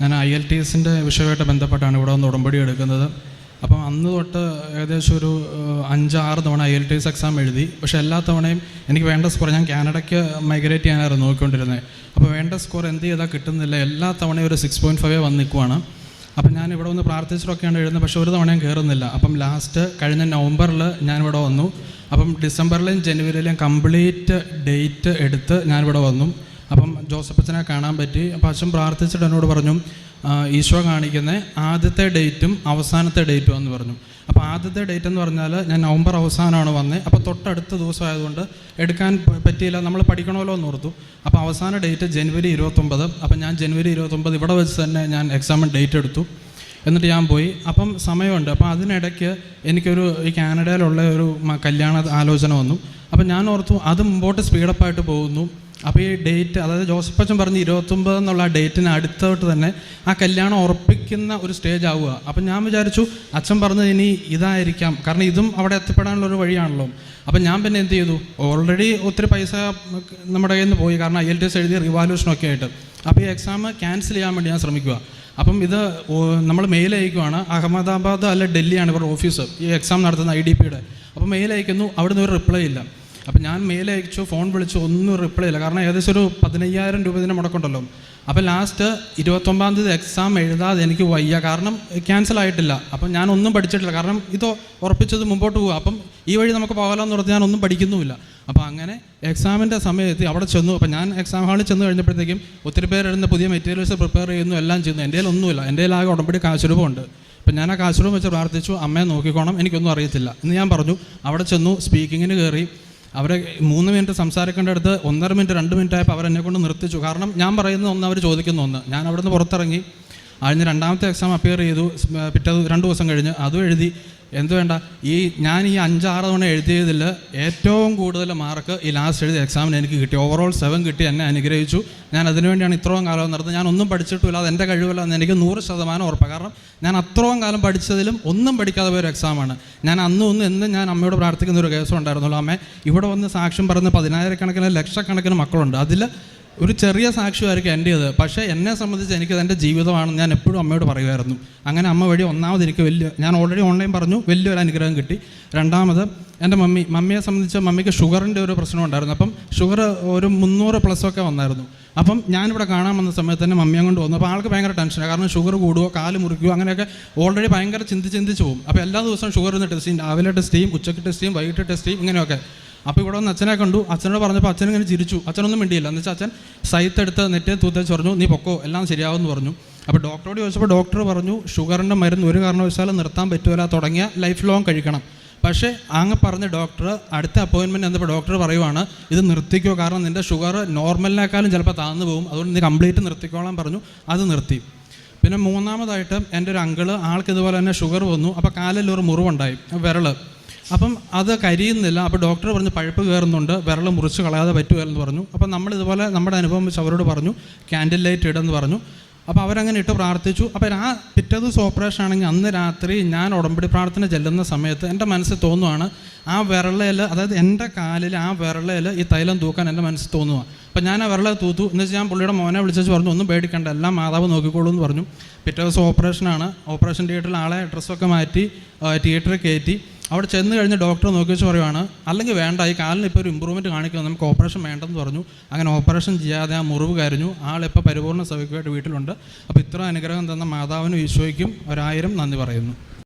ഞാൻ I L T എസിന്റെ വിഷയമായിട്ട് ബന്ധപ്പെട്ടാണ് ഇവിടെ വന്ന് ഉടമ്പടി എടുക്കുന്നത്. അപ്പം അന്ന് തൊട്ട് ഏകദേശം ഒരു അഞ്ചാറ് തവണ I L T S exam എഴുതി. പക്ഷേ എല്ലാ തവണയും എനിക്ക് വേണ്ട സ്കോർ ഞാൻ കാനഡയ്ക്ക് മൈഗ്രേറ്റ് ചെയ്യാനായിരുന്നു നോക്കിക്കൊണ്ടിരുന്നത്. അപ്പോൾ വേണ്ട സ്കോർ എന്ത് ചെയ്താൽ കിട്ടുന്നില്ല. എല്ലാ തവണയും ഒരു സിക്സ് പോയിന്റ് ഫൈവ് വന്ന് നിൽക്കുവാണ് അപ്പം ഞാൻ ഇവിടെ വന്ന് പ്രാർത്ഥിച്ചിട്ടൊക്കെയാണ് എഴുതുന്നത്. പക്ഷേ ഒരു തവണയും കയറുന്നില്ല അപ്പം ലാസ്റ്റ് കഴിഞ്ഞ നവംബറിൽ ഞാൻ ഞാനിവിടെ വന്നു. അപ്പം ഡിസംബറിലെയും ജനുവരിയിലെയും കംപ്ലീറ്റ് ഡേറ്റ് എടുത്ത് ഞാനിവിടെ വന്നു. ജോസഫച്ചനെ കാണാൻ പറ്റി. അപ്പം അച്ഛൻ പ്രാർത്ഥിച്ചിട്ട് എന്നോട് പറഞ്ഞു "ആ, ഈശോ കാണിക്കുന്ന ആദ്യത്തെ ഡേറ്റും അവസാനത്തെ ഡേറ്റും എന്ന് പറഞ്ഞു. അപ്പോൾ ആദ്യത്തെ ഡേറ്റ് എന്ന് പറഞ്ഞാൽ ഞാൻ നവംബർ അവസാനമാണ് വന്നത് അപ്പോൾ തൊട്ടടുത്ത ദിവസം ആയതുകൊണ്ട് എടുക്കാൻ പറ്റിയില്ല. നമ്മൾ പഠിക്കണമല്ലോ എന്ന് ഓർത്തു. അപ്പോൾ അവസാന ഡേറ്റ് ജനുവരി ഇരുപത്തൊമ്പത്. അപ്പം ഞാൻ ജനുവരി ഇരുപത്തൊമ്പത് ഇവിടെ വെച്ച് തന്നെ ഞാൻ എക്സാമിന് ഡേറ്റ് എടുത്തു. എന്നിട്ട് ഞാൻ പോയി. അപ്പം സമയമുണ്ട്. അപ്പോൾ അതിനിടയ്ക്ക് എനിക്കൊരു ഈ കാനഡയിലുള്ള ഒരു കല്യാണ ആലോചന വന്നു. അപ്പം ഞാൻ ഓർത്തു അത് മുമ്പോട്ട് സ്പീഡപ്പായിട്ട് പോകുന്നു. അപ്പോൾ ഈ ഡേറ്റ് അതായത് ജോസഫ് അച്ഛൻ പറഞ്ഞ് ഇരുപത്തൊമ്പത് എന്നുള്ള ആ ഡേറ്റിന് അടുത്തോട്ട് തന്നെ ആ കല്യാണം ഉറപ്പിക്കുന്ന ഒരു സ്റ്റേജ് ആവുക. അപ്പം ഞാൻ വിചാരിച്ചു അച്ഛൻ പറഞ്ഞത് ഇനി ഇതായിരിക്കാം. കാരണം ഇതും അവിടെ എത്തിപ്പെടാനുള്ള ഒരു വഴിയാണല്ലോ. അപ്പം ഞാൻ പിന്നെ എന്ത് ചെയ്തു? ഓൾറെഡി ഒത്തിരി പൈസ നമ്മുടെ കയ്യിൽ നിന്ന് പോയി. കാരണം ഐ എൽ ടി എസ് എഴുതിയ റിവാലുവേഷനൊക്കെ ആയിട്ട്. അപ്പോൾ ഈ എക്സാം ക്യാൻസൽ ചെയ്യാൻ വേണ്ടി ഞാൻ ശ്രമിക്കുക. അപ്പം ഇത് നമ്മൾ മെയിൽ അയക്കുവാണ്. അഹമ്മദാബാദ് അല്ല ഡൽഹിയാണ് ഇവരുടെ ഓഫീസ് ഈ എക്സാം നടത്തുന്ന ഐ ഡി പിയുടെ അപ്പം മെയിൽ അയക്കുന്നു. അവിടുന്ന് ഒരു റിപ്ലൈ ഇല്ല. അപ്പം ഞാൻ മെയിൽ അയച്ചു ഫോൺ വിളിച്ചു ഒന്നും റിപ്ലൈ ഇല്ല. കാരണം ഏകദേശം ഒരു പതിനയ്യായിരം രൂപ ഇതിന് മുടക്കുണ്ടല്ലോ. അപ്പം ലാസ്റ്റ് ഇരുപത്തൊമ്പതാം തീയതി എക്സാം എഴുതാതെ എനിക്ക് വയ്യ. കാരണം ക്യാൻസൽ ആയിട്ടില്ല. അപ്പം ഞാൻ ഒന്നും പഠിച്ചിട്ടില്ല. കാരണം ഇത് ഉറപ്പിച്ചത് മുമ്പോട്ട് പോകുക അപ്പം ഈ വഴി നമുക്ക് പോകാമെന്ന് പറഞ്ഞ് ഞാൻ ഒന്നും പഠിക്കുന്നുമില്ല. അപ്പോൾ അങ്ങനെ എക്സാമിന്റെ സമയത്ത് അവിടെ ചെന്നു. അപ്പോൾ ഞാൻ എക്സാം ഹാളിൽ ചെന്ന് കഴിഞ്ഞപ്പോഴത്തേക്കും ഒത്തിരി പേരെടുന്ന് പുതിയ മെറ്റീരിയൽസ് പ്രിപ്പയർ ചെയ്യുന്നു എല്ലാം ചെയ്യുന്നു. എന്റെ ഒന്നുമില്ല. എന്റെ ആകെ ഉടമ്പടി കാശുരൂപമുണ്ട്. അപ്പം ഞാൻ ആ കാശുരൂപം വെച്ച് പ്രാർത്ഥിച്ചു. അമ്മയെ നോക്കിക്കോണം. എനിക്കൊന്നും അറിയത്തില്ല. എന്ന് ഞാൻ പറഞ്ഞു. അവിടെ ചെന്നു സ്പീക്കിങ്ങിന് കയറി അവരെ മൂന്ന് മിനിറ്റ് സംസാരിക്കേണ്ട അടുത്ത് ഒന്നര മിനിറ്റ് രണ്ട് മിനിറ്റ് ആയപ്പോൾ അവരെന്നെ കൊണ്ട് നിർത്തിച്ചു. കാരണം ഞാൻ പറയുന്ന ഒന്ന് അവർ ചോദിക്കുന്ന ഒന്ന്. ഞാൻ അവിടെ നിന്ന് പുറത്തിറങ്ങി. അതിന് രണ്ടാമത്തെ എക്സാം അപ്പിയർ ചെയ്തു. പിറ്റേ രണ്ട് ദിവസം കഴിഞ്ഞ്. അതും എഴുതി. എന്ത് വേണ്ട? ഈ ഞാൻ ഈ അഞ്ചാറ് തവണ എഴുതിയതിൽ ഏറ്റവും കൂടുതൽ മാർക്ക് ഈ ലാസ്റ്റ് എഴുതിയ എക്സാമിന് എനിക്ക് കിട്ടി. ഓവറോൾ സെവൻ കിട്ടി എന്നെ അനുഗ്രഹിച്ചു. ഞാൻ അതിനുവേണ്ടിയാണ് ഇത്രയും കാലം നടത്തുന്നത് ഞാൻ ഒന്നും പഠിച്ചിട്ടില്ല അത് എന്റെ കഴിവല്ല. എന്ന് എനിക്ക് നൂറ് ശതമാനം ഉറപ്പാണ് കാരണം ഞാൻ അത്രയും കാലം പഠിച്ചതിലും ഒന്നും പഠിക്കാതെ പോയൊരു എക്സാമാണ് ഞാൻ അന്നും ഒന്നും എന്നും ഞാൻ അമ്മയോട് പ്രാർത്ഥിക്കുന്ന ഒരു കേസുണ്ടായിരുന്നുള്ളൂ അമ്മ ഇവിടെ വന്ന് സാക്ഷ്യം പറഞ്ഞ് പതിനായിരക്കണക്കിന് ലക്ഷക്കണക്കിന് മക്കളുണ്ട്. അതിൽ ഒരു ചെറിയ സാക്ഷ്യമായിരിക്കും എന്റേത് പക്ഷേ എന്നെ സംബന്ധിച്ച് എനിക്ക് എന്റെ ജീവിതമാണ് ഞാൻ എപ്പോഴും അമ്മയോട് പറയുമായിരുന്നു. അങ്ങനെ അമ്മ വഴി ഒന്നാമത് എനിക്ക് വലിയ ഞാൻ ഓൾറെഡി ഓൺലൈൻ പറഞ്ഞു വലിയൊരു അനുഗ്രഹം കിട്ടി. രണ്ടാമത് എന്റെ മമ്മി മമ്മിയെ സംബന്ധിച്ച് മമ്മിക്ക് ഷുഗറിന്റെ ഒരു പ്രശ്നം ഉണ്ടായിരുന്നു. അപ്പം ഷുഗർ ഒരു മുന്നൂറ് പ്ലസ് ഒക്കെ വന്നായിരുന്നു. അപ്പം ഞാനിവിടെ കാണാൻ വന്ന സമയത്ത് തന്നെ മമ്മിയെ കൊണ്ട് വന്നു. അപ്പോൾ ആൾക്ക് ഭയങ്കര ടെൻഷനാണ് കാരണം ഷുഗർ കൂടുകയോ കാൽ മുറിക്കുകയോ അങ്ങനെയൊക്കെ ഓൾറെഡി ഭയങ്കര ചിന്തി ചിന്തിച്ച് പോകും. അപ്പോൾ എല്ലാ ദിവസവും ഷുഗറിന് ടെസ്റ്റ് ചെയ്യും. രാവിലെ ടെസ്റ്റ് ചെയ്യും ഉച്ചയ്ക്ക് ടെസ്റ്റ് ചെയ്യും വൈകിട്ട് ടെസ്റ്റ് ചെയ്യും ഇങ്ങനെയൊക്കെ. അപ്പോൾ ഇവിടെ വന്ന് അച്ഛനെ കണ്ടു. അച്ഛനോട് പറഞ്ഞപ്പോൾ അച്ഛൻ ഇങ്ങനെ ചിരിച്ചു. അച്ഛനൊന്നും മിണ്ടിയില്ല. എന്ന് വെച്ചാൽ അച്ഛൻ സൈത്തെടുത്ത് നെറ്റ് തൂത്തേച്ച് പറഞ്ഞു നീ പൊക്കോ എല്ലാം ശരിയാവും എന്ന് പറഞ്ഞു. അപ്പോൾ ഡോക്ടറോട് ചോദിച്ചപ്പോൾ ഡോക്ടർ പറഞ്ഞു ഷുഗറിന്റെ മരുന്ന് ഒരു കാരണവശാലും നിർത്താൻ പറ്റുമല്ല തുടങ്ങിയ ലൈഫ് ലോങ് കഴിക്കണം. പക്ഷേ അങ്ങ് പറഞ്ഞ ഡോക്ടർ അടുത്ത അപ്പോയിൻമെന്റ് എന്നപ്പോൾ ഡോക്ടർ പറയുവാണ് ഇത് നിർത്തിക്കോ. കാരണം നിന്റെ ഷുഗർ നോർമലിനേക്കാളും ചിലപ്പോൾ താഴ്ന്നു പോകും. അതുകൊണ്ട് നീ കംപ്ലീറ്റ് നിർത്തിക്കോളാൻ പറഞ്ഞു. അത് നിർത്തി. പിന്നെ മൂന്നാമതായിട്ട് എന്റെ ഒരു അങ്കിൾ ആൾക്ക് ഇതുപോലെ തന്നെ ഷുഗർ വന്നു. അപ്പോൾ കാലിൽ ഒരു മുറിവുണ്ടായി. വിരൽ അപ്പം അത് കരിയുന്നില്ല. അപ്പോൾ ഡോക്ടർ പറഞ്ഞു പഴുപ്പ് കയറുന്നുണ്ട് വിരൽ മുറിച്ച് കളയാതെ പറ്റുമായിരുന്നു പറഞ്ഞു. അപ്പം നമ്മൾ ഇതുപോലെ നമ്മുടെ അനുഭവം വെച്ച് അവരോട് പറഞ്ഞു ക്യാൻഡിൽ ലൈറ്റ് ഇടെന്ന് പറഞ്ഞു. അപ്പോൾ അവരങ്ങനെ ഇട്ട് പ്രാർത്ഥിച്ചു. അപ്പോൾ ആ പിറ്റേ ദിവസം ഓപ്പറേഷൻ ആണെങ്കിൽ അന്ന് രാത്രി ഞാൻ ഉടമ്പടി പ്രാർത്ഥന ചെല്ലുന്ന സമയത്ത് എന്റെ മനസ്സിൽ തോന്നുവാണ് ആ വിരളയിൽ അതായത് എന്റെ കാലിൽ ആ വിരളയിൽ ഈ തൈലം തൂക്കാൻ എന്റെ മനസ്സിൽ തോന്നുക അപ്പോൾ ഞാൻ ആ വിരള തൂത്തു. എന്ന് വെച്ചാൽ ഞാൻ പുള്ളിയുടെ മോനെ വിളിച്ചു പറഞ്ഞു ഒന്നും പേടിക്കണ്ട എല്ലാം മാതാവ് നോക്കിക്കോളൂ എന്ന് പറഞ്ഞു. പിറ്റേ ദിവസം ഓപ്പറേഷനാണ് ഓപ്പറേഷൻ തിയേറ്ററിൽ ആളെ ഡ്രസ്സൊക്കെ മാറ്റി തിയേറ്ററിൽ കയറ്റി. അവിടെ ചെന്ന് കഴിഞ്ഞ് ഡോക്ടർ നോക്കി വെച്ച് പറയുവാണ് അല്ലെങ്കിൽ വേണ്ട ഈ കാലിന് ഇപ്പോൾ ഒരു ഇമ്പ്രൂവ്മെന്റ് കാണിക്കുന്നു നമുക്ക് ഓപ്പറേഷൻ വേണ്ടെന്ന് പറഞ്ഞു. അങ്ങനെ ഓപ്പറേഷൻ ചെയ്യാതെ ആ മുറിവ് കരഞ്ഞു. ആളിപ്പോൾ പരിപൂർണ സൗഖ്യമായിട്ട് വീട്ടിലുണ്ട്. അപ്പോൾ ഇത്ര അനുഗ്രഹം തന്ന മാതാവിനും ഈശോയ്ക്കും ഒരായിരം നന്ദി പറയുന്നു.